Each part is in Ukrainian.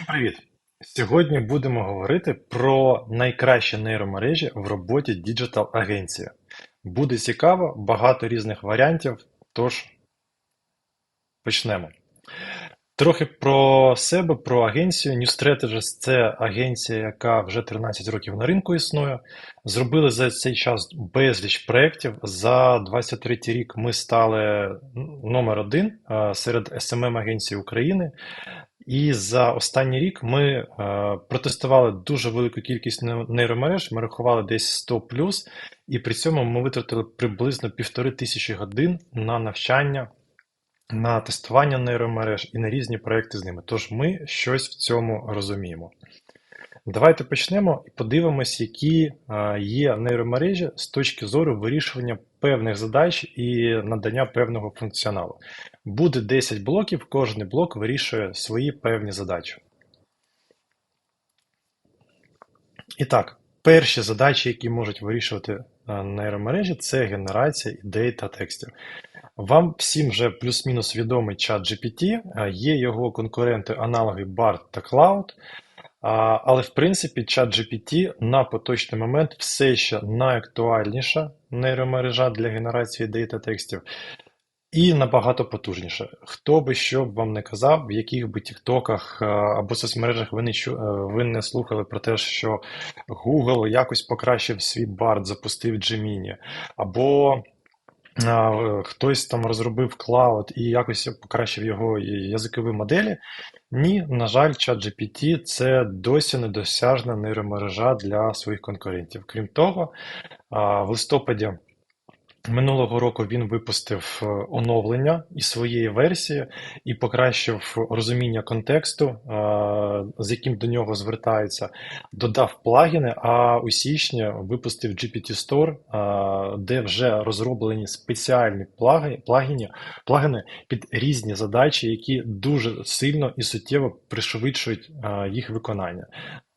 Всім привіт! Сьогодні будемо говорити про найкращі нейромережі в роботі діджитал агенції. Буде цікаво, багато різних варіантів, тож почнемо. Трохи про себе, про агенцію. New Strategies – це агенція, яка вже 13 років на ринку існує. Зробили за цей час безліч проєктів. За 23 рік ми стали номер один серед SMM агенцій України. І за останній рік ми е, протестували дуже велику кількість нейромереж, ми рахували десь 100 плюс, і при цьому ми витратили приблизно півтори тисячі годин на навчання, на тестування нейромереж і на різні проекти з ними. Тож ми щось в цьому розуміємо. Давайте почнемо і подивимось, які е, є нейромережі з точки зору вирішування певних задач і надання певного функціоналу. Буде 10 блоків, кожен блок вирішує свої певні задачі. І так, перші задачі, які можуть вирішувати е, нейромережі, це генерація ідей та текстів. Вам всім вже плюс-мінус відомий чат GPT, е, є його конкуренти, аналоги BART та Cloud. Але в принципі ChatGPT на поточний момент все ще найактуальніша нейромережа для генерації ідей та текстів. І набагато потужніше. Хто би що б вам не казав, в яких би тіктоках або соцмережах ви не чу... ви не слухали про те, що Google якось покращив свій BART, запустив Gemini, або хтось там розробив клауд і якось покращив його язикові моделі. Ні, на жаль, ChatGPT – це досі недосяжна нейромережа для своїх конкурентів. Крім того, в листопаді Минулого року він випустив е, оновлення із своєї версії і покращив розуміння контексту, е, з яким до нього звертаються, додав плагіни, а у січні випустив GPT Store, е, де вже розроблені спеціальні плагіни, плагіни під різні задачі, які дуже сильно і суттєво пришвидшують їх виконання.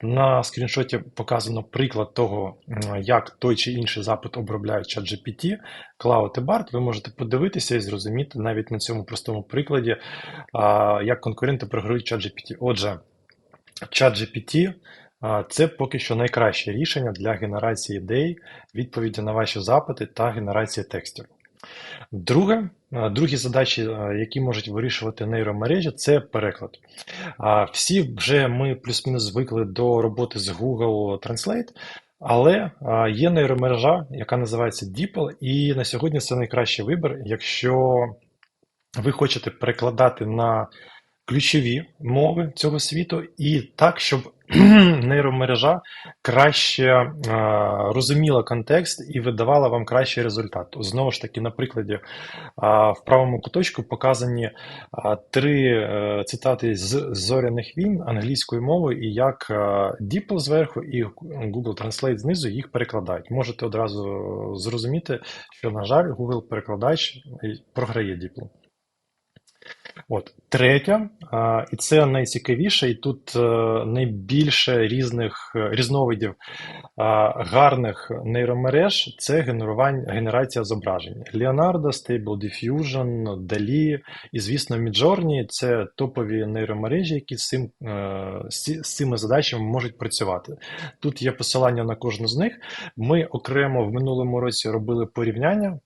На скріншоті показано приклад того, як той чи інший запит обробляють ChatGPT, Cloud і BART. Ви можете подивитися і зрозуміти навіть на цьому простому прикладі, як конкуренти програють ChatGPT. Отже, ChatGPT – це поки що найкраще рішення для генерації ідей, відповіді на ваші запити та генерації текстів. Друге, другі задачі, які можуть вирішувати нейромережі, це переклад. Всі вже ми плюс-мінус звикли до роботи з Google Translate, але є нейромережа, яка називається DeepL, і на сьогодні це найкращий вибір, якщо ви хочете перекладати на ключові мови цього світу, і так, щоб нейромережа краще е, розуміла контекст і видавала вам кращий результат. Знову ж таки, на прикладі е, в правому куточку показані е, три цитати з зоряних війн англійською мовою, і як DeepL зверху і Google Translate знизу їх перекладають. Можете одразу зрозуміти, що, на жаль, Google перекладач програє DeepL. От третя, і це найцікавіше, і тут е, найбільше різних е, різновидів гарних нейромереж це генерування генерація зображень. Leonardo, Stable Diffusion, DALI і, звісно, Midjourney – це топові нейромережі, які з цим е, з цими задачами можуть працювати. Тут є посилання на кожну з них. Ми окремо в минулому році робили порівняння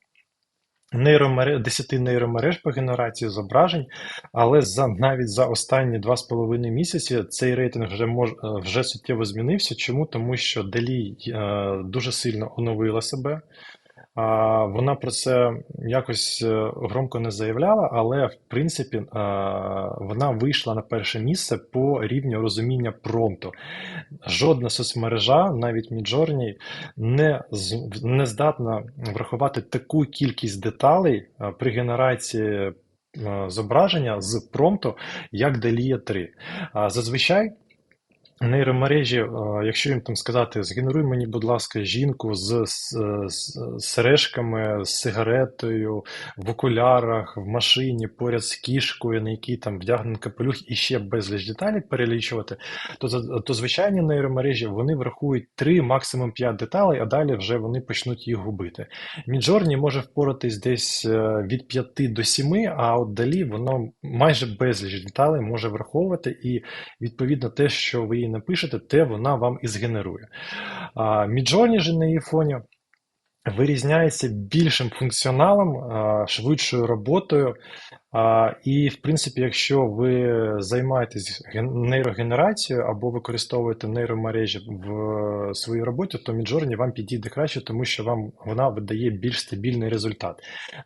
10 нейромереж по генерації зображень, але за навіть за останні 2,5 місяці цей рейтинг вже мож, вже суттєво змінився. Чому? Тому що Далі е, дуже сильно оновила себе. Вона про це якось е, громко не заявляла, але в принципі е, вона вийшла на перше місце по рівню розуміння промпту. Жодна соцмережа, навіть Midjourney, не не здатна врахувати таку кількість деталей е, при генерації зображення з промпту, як Delia 3. Зазвичай. Нейромережі, якщо їм там сказати, згенеруй мені, будь ласка, жінку з, з, з сережками, з сигаретою, в окулярах, в машині, поряд з кішкою, на якій там вдягнений капелюх і ще безліч деталей перелічувати, то то звичайні нейромережі вони врахують 3, максимум 5 деталей, а далі вже вони почнуть їх губити. Midjourney може впоратись десь е, від 5 до 7, а от далі воно майже безліч деталей може враховувати, і відповідно те, що ви їй напишете, те вона вам і згенерує. Міджорні ж на її фоні вирізняється більшим функціоналом, швидшою роботою. А, І, в принципі, якщо ви займаєтесь ген- нейрогенерацією або використовуєте нейромережі в своїй роботі, то Midjourney вам підійде краще, тому що вам вона видає більш стабільний результат.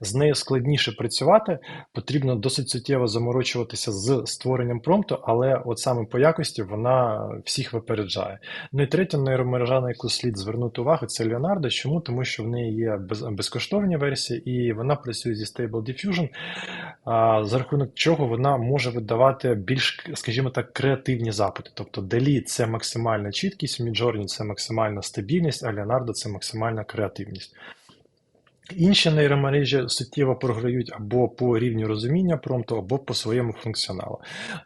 З нею складніше працювати, потрібно досить суттєво заморочуватися з створенням промпту, але от саме по якості вона всіх випереджає. Ну і третя нейромережа, на яку слід звернути увагу, це Leonardo. Чому? Тому що в неї є без, безкоштовні версії, і вона працює зі Stable Diffusion, за рахунок чого вона може видавати більш, скажімо так, креативні запити. Тобто Делі – це максимальна чіткість, Міджорні – це максимальна стабільність, а Леонардо – це максимальна креативність. Інші нейромережі суттєво програють або по рівню розуміння промпту, або по своєму функціоналу.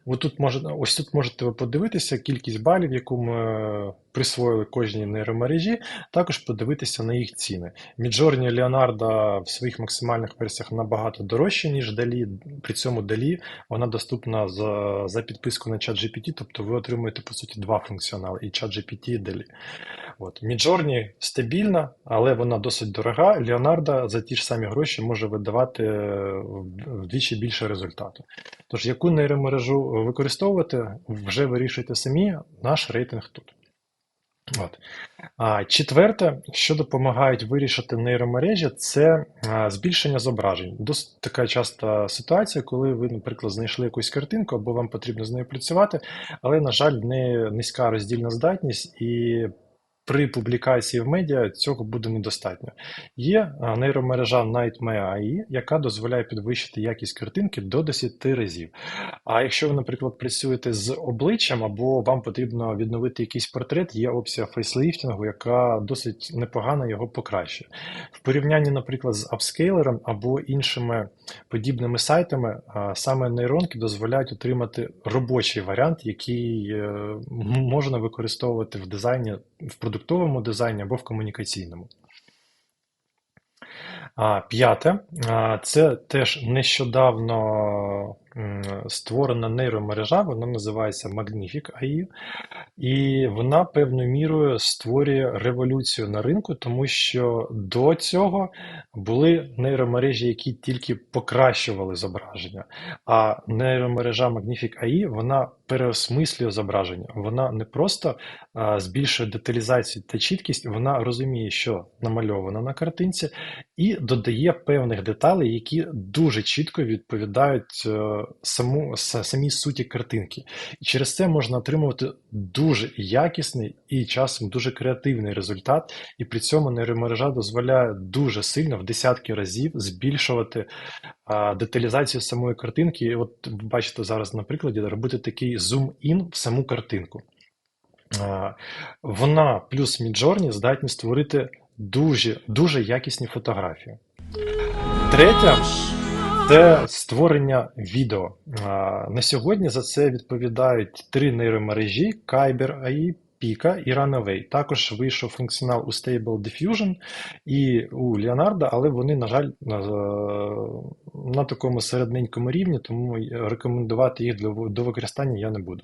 Ось тут може, ось тут можете ви подивитися кількість балів, яку ми присвоїли кожній нейромережі, також подивитися на їх ціни. Midjourney Leonardo в своїх максимальних версіях набагато дорожче, ніж DALL-E. При цьому DALL-E вона доступна за, за підписку на ChatGPT, тобто ви отримуєте по суті два функціонали: і ChatGPT, і. От. Midjourney стабільна, але вона досить дорога. За ті ж самі гроші може видавати е, вдвічі більше результату. Тож, яку нейромережу використовувати, вже вирішуйте самі, наш рейтинг тут. От. А четверте, що допомагають вирішити нейромережі, це збільшення зображень. Досить така часта ситуація, коли ви, наприклад, знайшли якусь картинку, або вам потрібно з нею працювати, але, на жаль, не низька роздільна здатність і. При публікації в медіа цього буде недостатньо. Є нейромережа Nightmare AI, яка дозволяє підвищити якість картинки до 10 разів. А якщо ви, наприклад, працюєте з обличчям або вам потрібно відновити якийсь портрет, є опція фейсліфтингу, яка досить непогано його покращує. В порівнянні, наприклад, з апскейлером або іншими подібними сайтами, саме нейронки дозволяють отримати робочий варіант, який е, можна використовувати в дизайні, в продуктовому дизайні або в комунікаційному. П'яте, це теж нещодавно створена нейромережа, вона називається Magnific AI, і вона певною мірою створює революцію на ринку, тому що до цього були нейромережі, які тільки покращували зображення. А нейромережа Magnific AI, вона переосмислює зображення. Вона не просто збільшує деталізацію та чіткість, вона розуміє, що намальовано на картинці, і додає певних деталей, які дуже чітко відповідають е, саму, самій суті картинки. І через це можна отримувати дуже якісний і часом дуже креативний результат, і при цьому нейромережа дозволяє дуже сильно в десятки разів збільшувати деталізацію самої картинки. І от ви бачите зараз на прикладі робити такий зум-ін в саму картинку. Вона плюс Міджорні здатні створити дуже, дуже якісні фотографії. Третє це створення відео. На сьогодні за це відповідають три нейромережі: Kyber AI, Pika і Runaway. Також вийшов функціонал у Stable Diffusion і у Leonardo, але вони, на жаль, на, на такому середненькому рівні, тому рекомендувати їх для, до використання я не буду.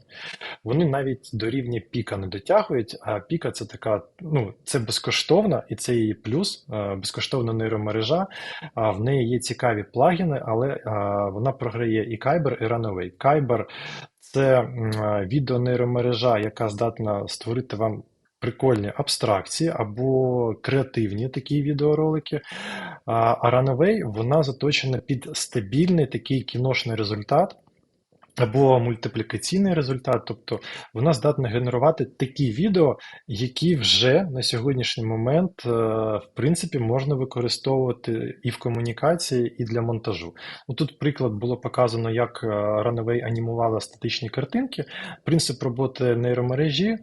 Вони навіть до рівня піка не дотягують, а піка це така, ну, це безкоштовна, і це її плюс, е, безкоштовна нейромережа. В неї є цікаві плагіни, але е, вона програє і Kyber, і Runaway. Kyber – це е, відеонейромережа, яка здатна створити вам прикольні абстракції або креативні такі відеоролики. А Runaway, вона заточена під стабільний такий кіношний результат. Або мультиплікаційний результат, тобто вона здатна генерувати такі відео, які вже на сьогоднішній момент, е, в принципі, можна використовувати і в комунікації, і для монтажу. Ну, Тут приклад було показано, як е, Runaway анімувала статичні картинки. Принцип роботи нейромережі,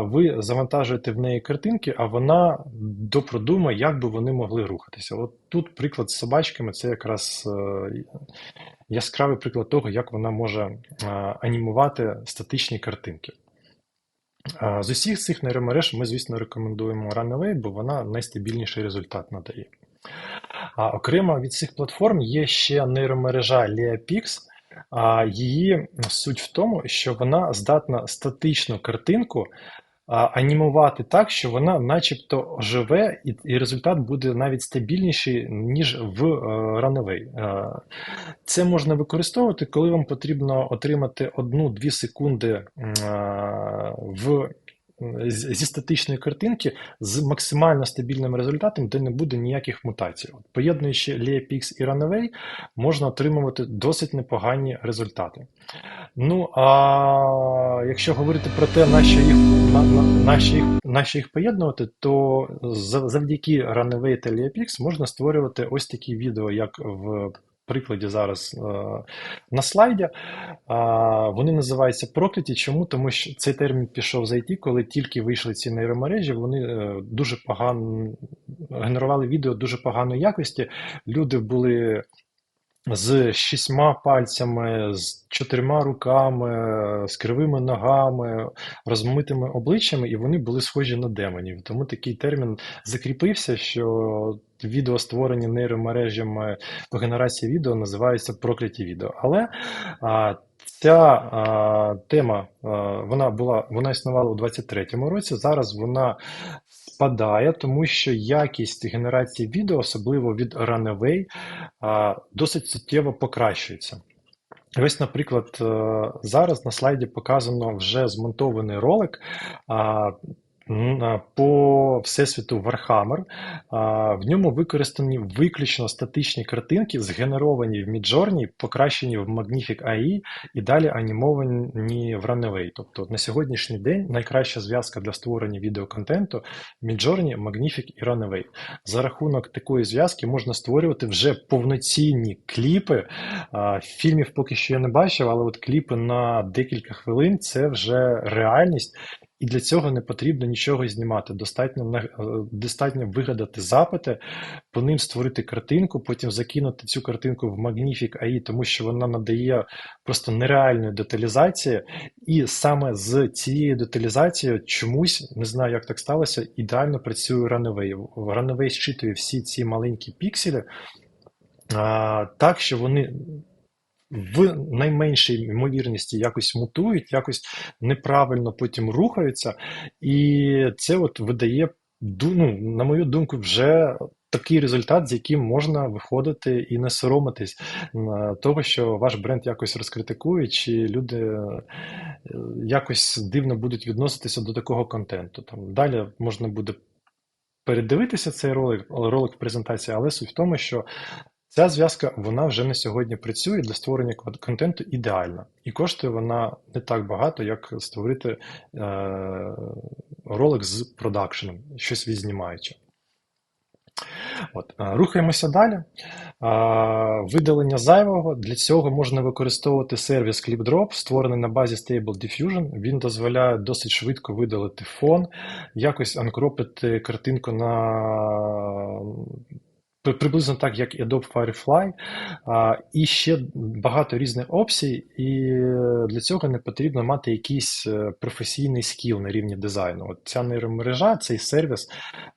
ви завантажуєте в неї картинки, а вона допродумає, як би вони могли рухатися. От тут приклад з собачками це якраз е, яскравий приклад того, як вона може анімувати статичні картинки. З усіх цих нейромереж ми, звісно, рекомендуємо Runaway, бо вона найстабільніший результат надає. А окремо від цих платформ є ще нейромережа LeaPix. Її суть в тому, що вона здатна статичну картинку анімувати так, що вона начебто живе, і і результат буде навіть стабільніший, ніж в Runaway. Е, це можна використовувати, коли вам потрібно отримати 1-2 секунди е, в зі статичної картинки з максимально стабільним результатом, де не буде ніяких мутацій. От, Поєднуючи LeaPix і Runaway, можна отримувати досить непогані результати. Ну, а якщо говорити про те, на що їх на, на, на, що їх, на що їх поєднувати, то завдяки Runaway та LeaPix можна створювати ось такі відео, як в прикладі зараз е, на слайді. Вони називаються прокляті. Чому? Тому що цей термін пішов з IT, коли тільки вийшли ці нейромережі, вони е, дуже погано генерували відео дуже поганої якості. Люди були. З шістьма пальцями, з чотирма руками, з кривими ногами, розмитими обличчями, і вони були схожі на демонів. Тому такий термін закріпився, що відео, створені нейромережами по генерації відео, називаються прокляті відео. Але а, ця а, тема а, вона була вона існувала у 23-му році. Зараз вона спадає, тому що якість генерації відео, особливо від а, досить суттєво покращується. Ось, наприклад, е, зараз на слайді показано вже змонтований ролик по всесвіту Warhammer. В ньому використані виключно статичні картинки, згенеровані в Midjourney, покращені в Magnific AI і далі анімовані в Runaway. Тобто на сьогоднішній день найкраща зв'язка для створення відеоконтенту Midjourney, Magnific і Runaway. За рахунок такої зв'язки можна створювати вже повноцінні кліпи. Фільмів поки що я не бачив, але от кліпи на декілька хвилин це вже реальність. І для цього не потрібно нічого знімати. Достатньо е, достатньо вигадати запити, по ним створити картинку, потім закинути цю картинку в Magnific AI, тому що вона надає просто нереальної деталізації. І саме з цією деталізацією чомусь, не знаю, як так сталося, ідеально працює Runaway. Runaway щитує всі ці маленькі пікселі а, так, що вони в найменшій ймовірності якось мутують, якось неправильно потім рухаються, і це от видає, ну, на мою думку, вже такий результат, з яким можна виходити і не соромитись того, що ваш бренд якось розкритикують, чи люди е, якось дивно будуть відноситися до такого контенту. Там Далі можна буде. Передивитися цей ролик, ролик в презентації, але суть в тому, що Ця зв'язка вона вже на сьогодні працює для створення контенту ідеальна. І коштує вона не так багато, як створити е, ролик з продакшеном, щось відзнімаючи. От, е, Рухаємося далі. Е, видалення зайвого. Для цього можна використовувати сервіс ClipDrop, створений на базі Stable Diffusion. Він дозволяє досить швидко видалити фон, якось анкропити картинку на Приблизно так, як Adobe Firefly, і ще багато різних опцій, і для цього не потрібно мати якийсь е, професійний скіл на рівні дизайну. От Ця нейромережа, цей сервіс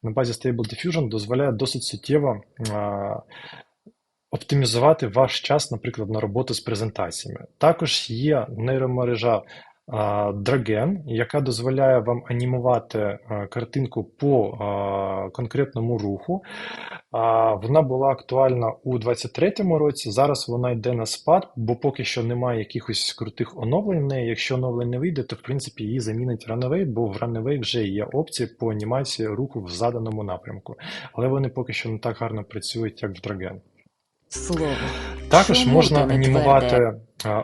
на базі Stable Diffusion дозволяє досить суттєво оптимізувати ваш час, наприклад, на роботу з презентаціями. Також є нейромережа Dragen, яка дозволяє вам анімувати картинку по конкретному руху. Вона була актуальна у 2023 році. Зараз вона йде на спад, бо поки що немає якихось крутих оновлень. в неї. Якщо оновлень не вийде, то в принципі її замінить Runaway, бо в Runaway вже є опції по анімації руху в заданому напрямку. Але вони поки що не так гарно працюють, як в Dragen. Слово Також Чому можна анімувати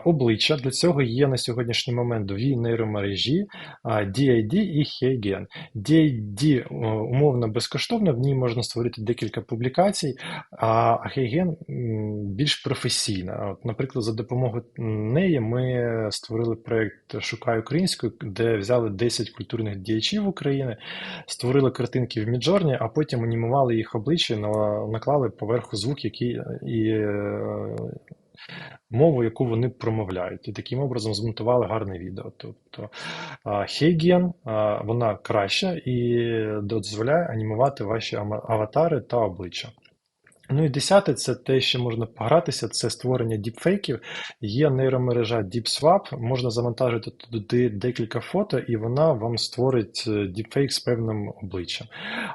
обличчя. Для цього є на сьогоднішній момент дві нейромережі DID і Heigen. DID умовно безкоштовно, в ній можна створити декілька публікацій, а Heigen більш професійна. От, наприклад, за допомогою неї ми створили проєкт Шукай українською, де взяли 10 культурних діячів України, створили картинки в Міджорні, а потім анімували їх обличчя, на- наклали поверху звук, який і е, мову, яку вони промовляють, і таким образом змонтували гарне відео. Тобто Хейгіан вона краща і дозволяє анімувати ваші аватари та обличчя. Ну і десяте, це те, що можна погратися, це створення діпфейків. Є нейромережа DeepSwap, можна завантажити туди декілька фото, і вона вам створить е, діпфейк з певним обличчям.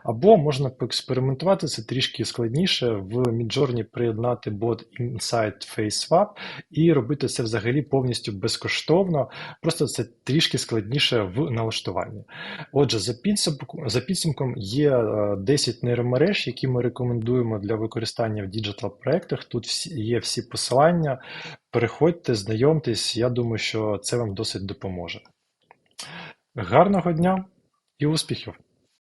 Або можна поекспериментувати, це трішки складніше, в Midjourney приєднати бот Inside Face Swap і робити це взагалі повністю безкоштовно, просто це трішки складніше в налаштуванні. Отже, за підсумком, є е, 10 нейромереж, які ми рекомендуємо для використання в діджитал-проектах. Тут є всі посилання. Переходьте, знайомтесь, я думаю, що це вам досить допоможе. Гарного дня і успіхів!